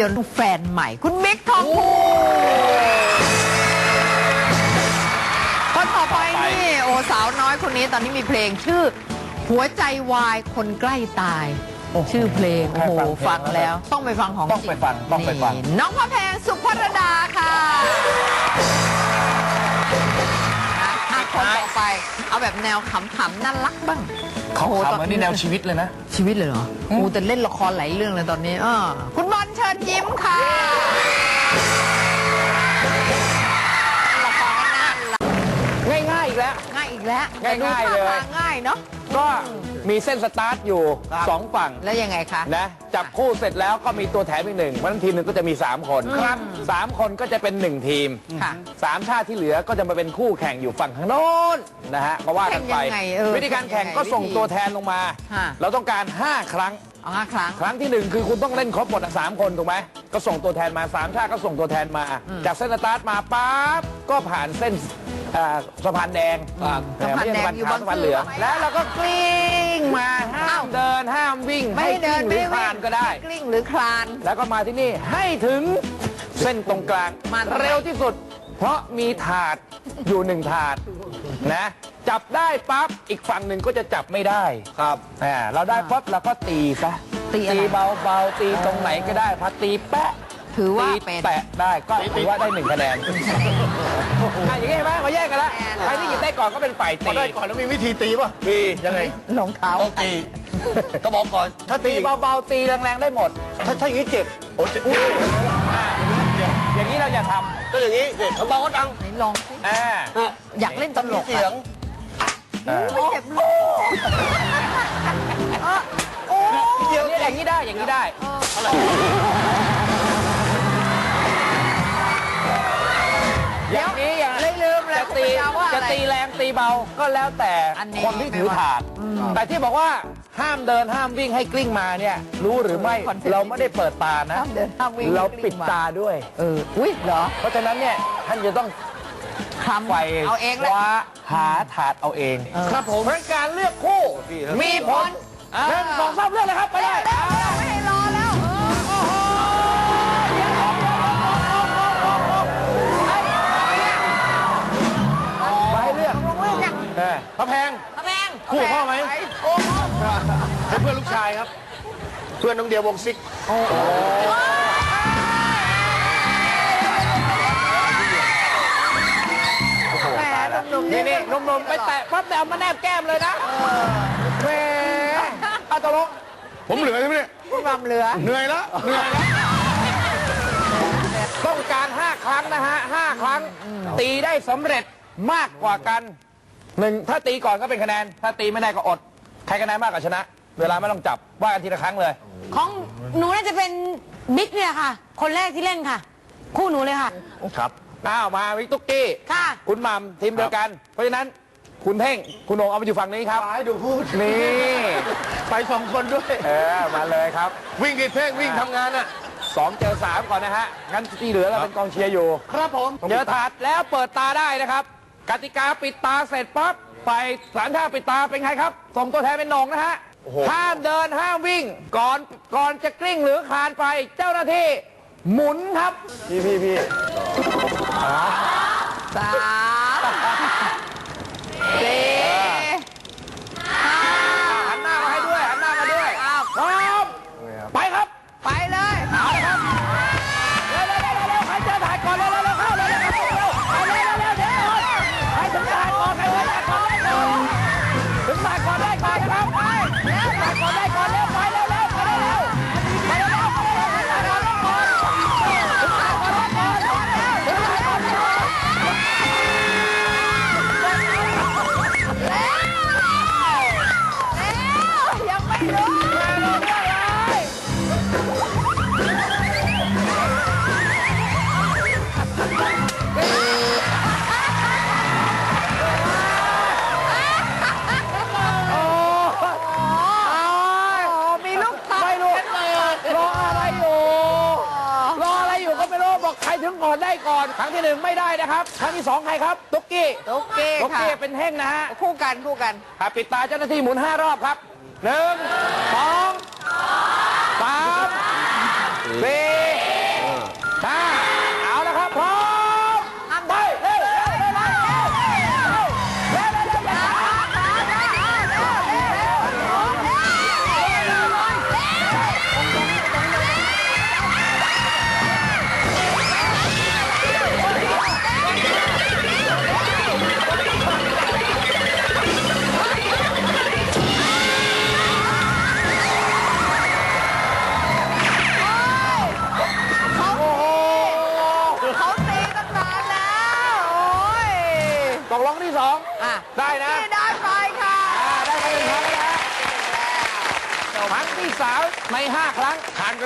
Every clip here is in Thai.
ยนตร์แฟนใหม่ คุณมิกทองภูคนต่อไปนี่โอ้สาวน้อยคนนี้ตอนนี้มีเพลงชื่อ หัวใจวายคนใกล้ตายโอ้โหชื่อเพลงแค่โอ้โหฟังเพลงฟังแล้ว ต้องไปฟังของต้องไปฟังจริต้องไปฟังนี่น้องพระแพงสุภรดาค่ะอะคนต่อไป เอาแบบแนวขำๆน่ารักบ้างเขาโอ้โหทำเหมือนนี่แนวชีวิตเลยนะ ชีวิตเลยเหรอโอ้แต่เล่นละครหลายเรื่องเลยตอนนี้เออคุณบอล เชิญยิ้มค่ะละครก็น่ารักง่ายๆอีกแล้วง่ายอีกแล้วง่ายๆเลยแต่ดูท่ทงง่ายเนาะ ก็มีเส้นสตาร์ทอยู่สองฝั่งแล้วยังไงคะ นะจับคู่เสร็จแล้วก็มีตัวแถมอีกหนึ่งวันนั้นทีมหนึ่งก็จะมี 3 คนครับสามคนก็จะเป็น 1 ทีมค่ะ สามชาติที่เหลือก็จะมาเป็นคู่แข่งอยู่ฝั่งข้างโน้นนะฮะมาว่ากันไป แข่งยังไงเออวิธีการแข่งแข่งยังไงก็ส่งวิธีตัวแทนลงมาฮะเราต้องการ 5 ครั้ง เอาห้าครั้ง ครั้งที่หนึ่งคือคุณต้องเล่นครบหมดอะสามคนถูกไหมก็ส่งตัวแทนมาสามชาติก็ส่งตัวแทนมา จากเส้นสตาร์ทมาปั๊บก็ผ่านเส้นอ่าสะพานแดงสะพานแดงไม่ใช่อยู่สะบพานนเหลืองเสื้อแล้วเราก็กลิ้งมาห้าอ้ามว เดินห้ามวิ่งไม่ให้ให้เดินกลิ้งหไม่รือให้คลานก็ได้ กลิ้งหรือคลาน แล้วก็มาที่นี่ให้ถึงเส้นตรงกลางมาทำไมเร็วที่สุด เพราะมีถาดอยู่หนึ่งถาดนะ จับได้ปั๊บอีกฝั่งหนึ่งก็จะจับไม่ได้ครับอ่าเราได้ปั๊บเราก็ตีซะตีอะไรเบาๆตีตรงไหนก็ได้พอตีแปะถือว่าตีเป็นแปะได้ก็ถือว่าได้หนึ่งคะแนนอะอย่างนี้เห็นไหมเขาแยกกันแล้วแน่นอนใครที่หยิบได้ก่อนก็เป็นฝ่ายตีพอได้ก่อนแล้วมีวิธีตีป่ะตียังไงรองเท้าต้องตีก็บอกก่อน ถ้าตีตีเบาๆตีแรงๆได้หมด ถ้าถ้าอย่างนี้เจ็บโอ้เจ็บอย่างนี้เราอย่าทำ ก็อย่างนี้เจ็บเขาบอกว่าดังไหนลองสิอ่าอยากเล่นตลกเสียงไม่เจ็บลูกเออโอ้อย่างนี้อย่างนี้ได้อย่างนี้ได้อย่างนี้อย่างเลยลืมแล้วจะตีคุณปัญญาว่าจะอะไรตีแรงตีเบาก็แล้วแต่อันนี้คนที่ถือถาดแต่ที่บอกว่า ห้ามเดินห้ามวิ่งให้กลิ้งมาเนี่ย รู้หรือไม่คอนเทนต์ เราไม่ได้เปิดตานะ ห้ามเดินห้ามวิ่งเราให้กลิ้ปิดงมาตาด้วย เอออุ้ยเหรอเพราะฉะนั้นเนี่ยท่านจะต้องคลำไฟเอาเองแหละ ว่าหาถาดเอาเองเออครับผมเพราะการเลือกคู่มีผลหนึ่งสองสามเลือกเลยครับไปเลย ไม่ให้รอแล้วเออไปให้เลือกลงเรื่องยังเออพระแพงตะแพงคู่พ่อไหม โอ้โห เป็นเพื่อนลูกชายครับ เพื่อนน้องเดียววงซิกแหมหนุ่มๆนี่นี่หนุ่มๆไปแตะปั๊บแต่เอามาแนบแก้มเลยนะแหมเอาตกลงผมเหลือใช่ไหมเนี่ยคุณความเหลือ เหนื่อยแล้วเหนื่อยแล้วต้องการ 5 ครั้งนะฮะ5ครั้ง ตีได้สำเร็จมากกว่ากันหนึ่งถ้าตีก่อนก็เป็นคะแนน ถ้าตีไม่ได้ก็อด ใครคะแนนมากกว่าชนะ เวลาไม่ต้องจับว่ากันทีละครั้งเลย ของหนูน่าจะเป็นบิ๊กเนี่ยค่ะ คนแรกที่เล่นค่ะ คู่หนูเลยค่ะ ครับอ้าวมาวิกตุกกี้ค่ะ คุณหมัมทีมเดียวกัน เพราะฉะนั้นคุณเท่งคุณโหนงเอาไปอยู่ฝั่งนี้ครับ ให้ดูพูดนี่ไปสองคนด้วย เออมาเลยครับวิ่งดิเพ่งวิ่งทำงานอะ สองเจอสามก่อนนะฮะงั้นที่เหลือเราเป็นกองเชียร์อยู่ ครับผมเจอถาดแล้วเปิดตาได้นะครับ กติกาปิดตาเสร็จปั๊บไปสารท่าปิดตาเป็นใครครับ ส่งตัวแทนเป็นหนงนะฮะห้ามเดินห้ามวิ่ง ก่อนก่อนจะกลิ้งหรือคลานไปเจ้าหน้าที่ หมุนครับ พี่พี่พี่สาม ครั้งที่หนึ่งไม่ได้นะครับ ครั้งที่สองใครครับ ตุ๊กกี้ตุ๊กกี้ตุ๊กค่ะกี้เป็นเท่งนะฮะคู่กันคู่กัน อะปิดตาเจ้าหน้าที่หมุนห้ารอบครับหนึ่งสองสามสี่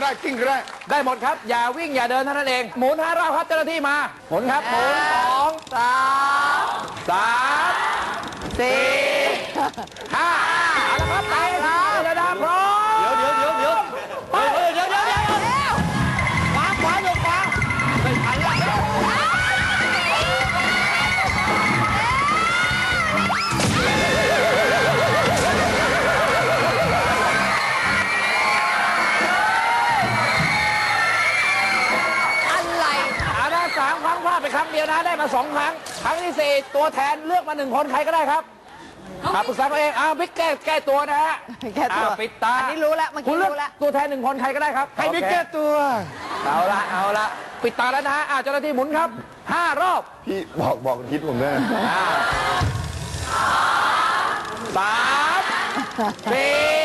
ได้กิ้งก็ได้ ได้หมดครับ อย่าวิ่งอย่าเดินเท่านั้นเอง หมุนห้ารอบครับเจ้าหน้าที่มา หมุนครับหมุนสองสามสามสี่ห้า รั้ง ครั้งที่สี่ตัวแทนเลือกมาหนึ่งคนใครก็ได้ครับอ่าปรึกษาตัวเองอ้าวบิ๊กแก้แก้ตัวนะฮะแก้ตัวอ้าปิดตาอันนี้รู้แล้วเมื่อกี้คุณเลือกรู้แล้วตัวแทนหนึ่งคนใครก็ได้ครับให้บิ๊กโอเคแก้ตัว เอาละเอาละปิดตาแล้วนะฮะอ่าเจ้าหน้าที่หมุนครับห้ารอบพี่บอกบอกทิศผมด้วยนะอ่าสามสี่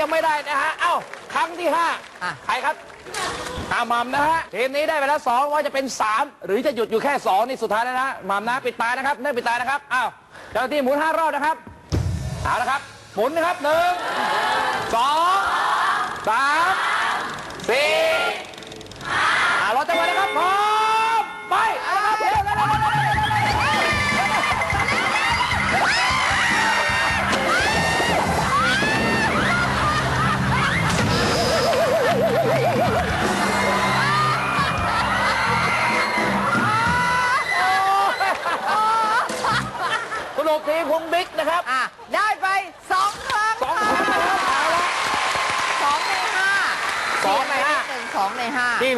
ยคิดยังไม่ได้นะฮะ เอ้า ครั้งที่ห้าอะ ใครครับอามัมนะฮะทีมนี้ได้ไปแล้วสองว่าจะเป็นสามหรือจะหยุดอยู่แค่สองนี่สุดท้ายแล้วนะมัมนะปิดตานะครับเนื่อปิดตานะครับอ้าวเจ้าหน้าที่หมุนห้ารอบนะครับเอาละครับหมุนนะครับหนึ่งสองสามสี่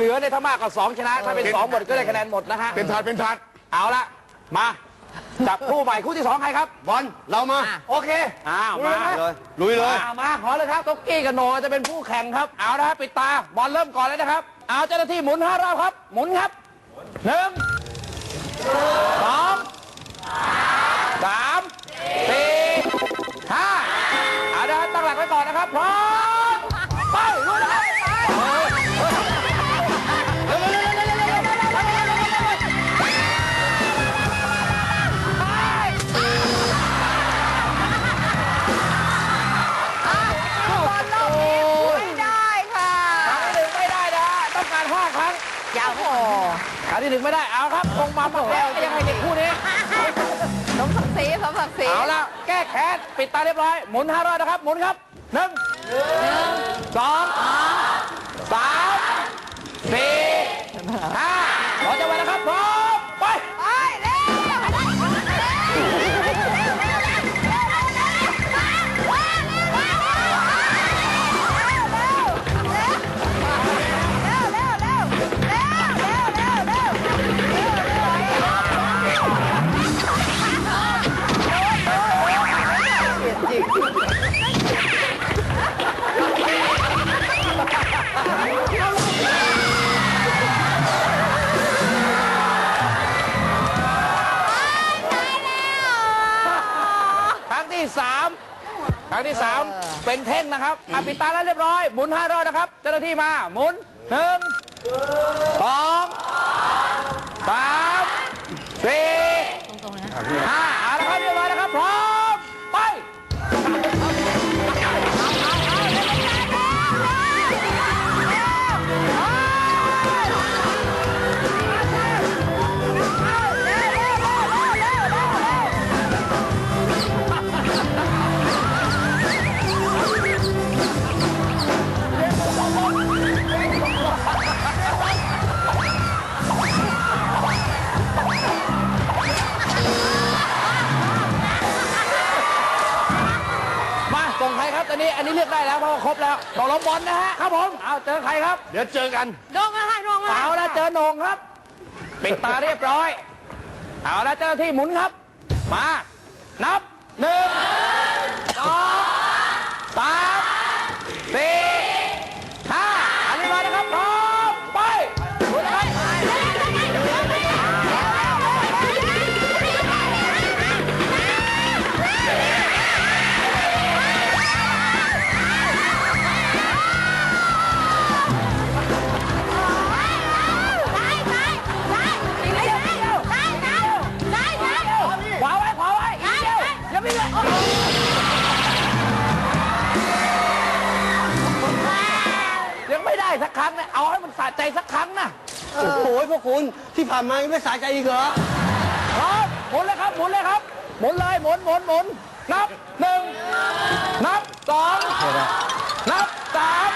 เหลือเนี่ยถ้ามากกว่า2ชนะ ถ้าเป็น2หมดก็ได้คะแนนหมดนะฮะเป็นถาดเป็นถาดเอาละมาจับคู่ใหม่คู่ที่2ใครครับ บอลเรามาอะโอเคอ้าวมาเลยลุยเลยอ่ามาขอเลยครับต๊กกี้กับโหนจะเป็นผู้แข่งครับ เอาละครับปิดตาบอลเริ่มก่อนเลยนะครับ เอาเจ้าหน้าที่หมุนห้ารอบครับ หมุนครับหนึ่งสองสามสี่ห้าเอาละครับตั้งหลักไว้ก่อนนะครับพร้อม ที่หนึ่งไม่ได้เอาครับคงมามาแล้วยังไงในคู่นี้สมศักดิ์ศรีสมศักดิ์ศรีเอาละแก้แค้นปิดตาเรียบร้อยหมุนห้ารอบนะครับหมุนครับหนึ่งสองสามสี่ห้าขอจังหวะนะครับ ที่สามเป็นเท่งนะครับอะปิดตาแล้วเรียบร้อยหมุนห้ารอบนะครับ เจ้าหน้าที่มาหมุนหนึ่งสองสามสี่ ตกลงบอลนะฮะครับผมเอาเจอใครครับเดี๋ยวเจอกันโดนมาค่ะโดนมาเอาละเจอโหนงครับ ปิดตาเรียบร้อย เอาละเจ้าหน้าที่หมุนครับ มา นับหนึ่ง ผ่านมายังไม่สาใจอีกเหรอพร้อมหมุนเลยครับหมุนเลยครับหมุนเลยหมุนหมุนหมุนนับหนึ่งนับสองนับสาม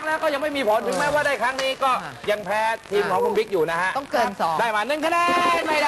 บอล5ครั้งแล้วก็ยังไม่มีผลถึงแม้ว่าได้ครั้งนี้ก็ยังแพ้ทีมของคุณบิ๊กอยู่นะฮะต้องเกินสองได้มาหนึ่งคะแนนไม่ได้